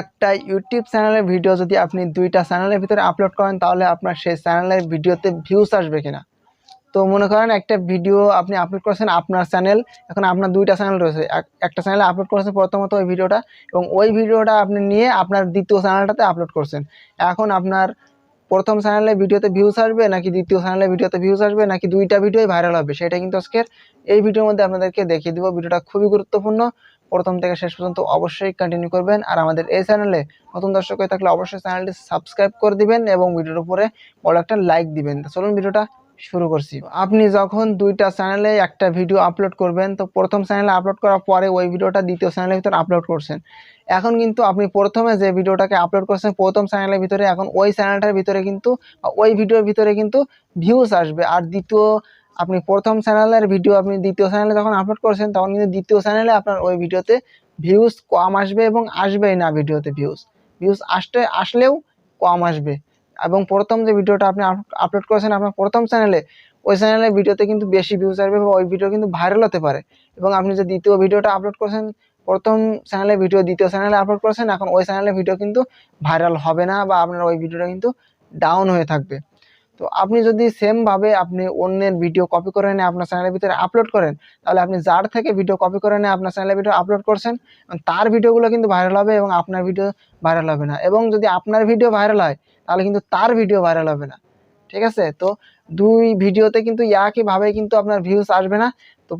একটা ইউটিউব চ্যানেলের ভিডিও যদি আপনি দুইটা চ্যানেলের ভিতরে আপলোড করেন, তাহলে আপনার সেই চ্যানেলের ভিডিওতে ভিউজ আসবে কিনা? তো মনে করেন একটা ভিডিও আপনি আপলোড করেছেন আপনার চ্যানেল এখন আপনার দুইটা চ্যানেল রয়েছে। এক- একটা চ্যানেলে আপলোড করেছেন প্রথমত ওই ভিডিওটা এবং ওই ভিডিওটা আপনি নিয়ে আপনার দ্বিতীয় চ্যানেলটাতে আপলোড করছেন। এখন আপনার প্রথম চ্যানেলে ভিডিওতে ভিউজ আসবে, নাকি দ্বিতীয় চ্যানেলে ভিডিওতে ভিউজ আসবে, নাকি দুইটা ভিডিওই ভাইরাল হবে? সেটা কিন্তু আজকের এই ভিডিওর মধ্যে আপনাদেরকে দেখিয়ে দিব। ভিডিওটা খুবই গুরুত্বপূর্ণ। প্রথম থেকে শেষ পর্যন্ত অবশ্যই কন্টিনিউ করবেন। আর আমাদের এই চ্যানেলে নতুন দর্শক হয়ে থাকলে অবশ্যই চ্যানেলটি সাবস্ক্রাইব করে দিবেন এবং ভিডিওর উপরে বড় একটা লাইক দিবেন। চলুন ভিডিওটা শুরু করছি। আপনি যখন দুইটা চ্যানেলে একটা ভিডিও আপলোড করবেন, তো প্রথম চ্যানেলে আপলোড করার পরে ওই ভিডিওটা দ্বিতীয় চ্যানেলের ভিতরে আপলোড করছেন। এখন কিন্তু আপনি প্রথমে যে ভিডিওটাকে আপলোড করছেন, প্রথম চ্যানেলের ভিতরে, এখন ওই চ্যানেলটার ভিতরে কিন্তু, ওই ভিডিওর ভিতরে কিন্তু ভিউজ আসবে। আর দ্বিতীয় আপনি প্রথম চ্যানেলের ভিডিও আপনি দ্বিতীয় চ্যানেলে যখন আপলোড করছেন, তখন কিন্তু দ্বিতীয় চ্যানেলে আপনার ওই ভিডিওতে ভিউজ কম আসবে এবং আসবেই না ভিডিওতে ভিউজ ভিউজ আসতে, আসলেও কম আসবে। এবং প্রথম যে ভিডিওটা আপনি আপলোড করেছেন, আপনার প্রথম চ্যানেলে ওই চ্যানেলের ভিডিওতে কিন্তু বেশি ভিউজ আসবে বা ওই ভিডিও কিন্তু ভাইরাল হতে পারে। এবং আপনি যে দ্বিতীয় ভিডিওটা আপলোড করেছেন, প্রথম চ্যানেলে ভিডিও দ্বিতীয় চ্যানেলে আপলোড করেছেন, এখন ওই চ্যানেলের ভিডিও কিন্তু ভাইরাল হবে না বা আপনার ওই ভিডিওটা কিন্তু ডাউন হয়ে থাকবে। তো আপনি যদি সেমভাবে আপনি অন্যের ভিডিও কপি করে এনে আপনার চ্যানেলের ভিতরে আপলোড করেন, তাহলে আপনি যার থেকে ভিডিও কপি করে এনে আপনার চ্যানেলের ভিডিও আপলোড করছেন তার ভিডিওগুলো কিন্তু ভাইরাল হবে এবং আপনার ভিডিও ভাইরাল হবে না। এবং যদি আপনার ভিডিও ভাইরাল হয়, তাহলে কিন্তু তার ভিডিও ভাইরাল হবে না। ঠিক আছে? তো দুই ভিডিওতে কিন্তু একইভাবে কিন্তু আপনার ভিউজ আসবে না। তো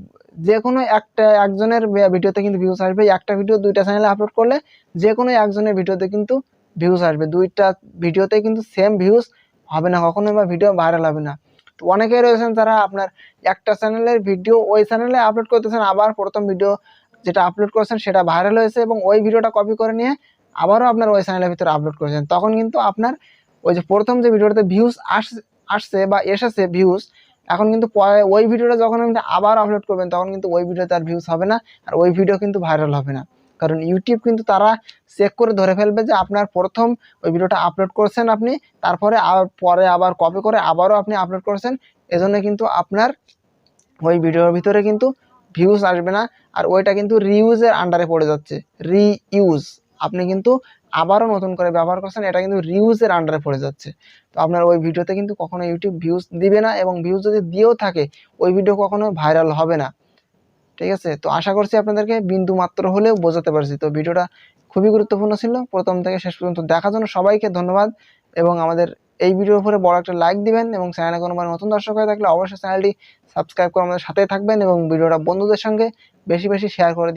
যে কোনো একটা একজনের ভিডিওতে কিন্তু ভিউজ আসবে। একটা ভিডিও দুইটা চ্যানেলে আপলোড করলে যে কোনো একজনের ভিডিওতে কিন্তু ভিউজ আসবে। দুইটা ভিডিওতে কিন্তু সেম ভিউজ হবে না, কখনোই বা ভিডিও ভাইরাল হবে না। তো অনেকেই রয়েছেন যারা আপনার একটা চ্যানেলের ভিডিও ওই চ্যানেলে আপলোড করতেছেন, আবার প্রথম ভিডিও যেটা আপলোড করেছেন সেটা ভাইরাল হয়েছে এবং ওই ভিডিওটা কপি করে নিয়ে আবারও আপনার ওই চ্যানেলের ভিতরে আপলোড করেছেন। তখন কিন্তু আপনার ওই যে প্রথম যে ভিডিওটাতে ভিউজ আস, আসছে বা এসেছে ভিউজ এখন কিন্তু পরে ওই ভিডিওটা যখন আপনি আবার আপলোড করবেন, তখন কিন্তু ওই ভিডিওতে আর ভিউজ হবে না, আর ওই ভিডিও কিন্তু ভাইরাল হবে না। কারণ ইউটিউব কিন্তু তারা চেক করে ধরে ফেলবে যে আপনার প্রথম ওই ভিডিওটা আপলোড করছেন আপনি, তারপরে পরে আবার কপি করে আবারও আপনি আপলোড করছেন, এজন্য কিন্তু আপনার ওই ভিডিওর ভিতরে কিন্তু ভিউজ আসবে না। আর ওইটা কিন্তু রিউজের আন্ডারে পড়ে যাচ্ছে। রিইউজ আপনি কিন্তু আবারও নতুন করে ব্যবহার করছেন, এটা কিন্তু রিউজের আন্ডারে পড়ে যাচ্ছে। তো আপনার ওই ভিডিওতে কিন্তু কখনো ইউটিউব ভিউজ দিবে না এবং ভিউজ যদি দিয়েও থাকে, ওই ভিডিও কখনো ভাইরাল হবে না। ঠিক আছে? তো আশা করছি আপনাদেরকে বিন্দু মাত্র হলেও বোঝাতে পারছি। তো ভিডিওটা খুবই গুরুত্বপূর্ণ ছিল। প্রথম থেকে শেষ পর্যন্ত দেখার জন্য সবাইকে ধন্যবাদ এবং আমাদের এই ভিডিওর উপরে বড় একটা লাইক দিবেন এবং চ্যানেলে কোনো নতুন দর্শক হয়ে থাকলে অবশ্যই চ্যানেলটি সাবস্ক্রাইব করে আমাদের সাথে থাকবেন এবং ভিডিওটা বন্ধুদের সঙ্গে বেশি বেশি শেয়ার করে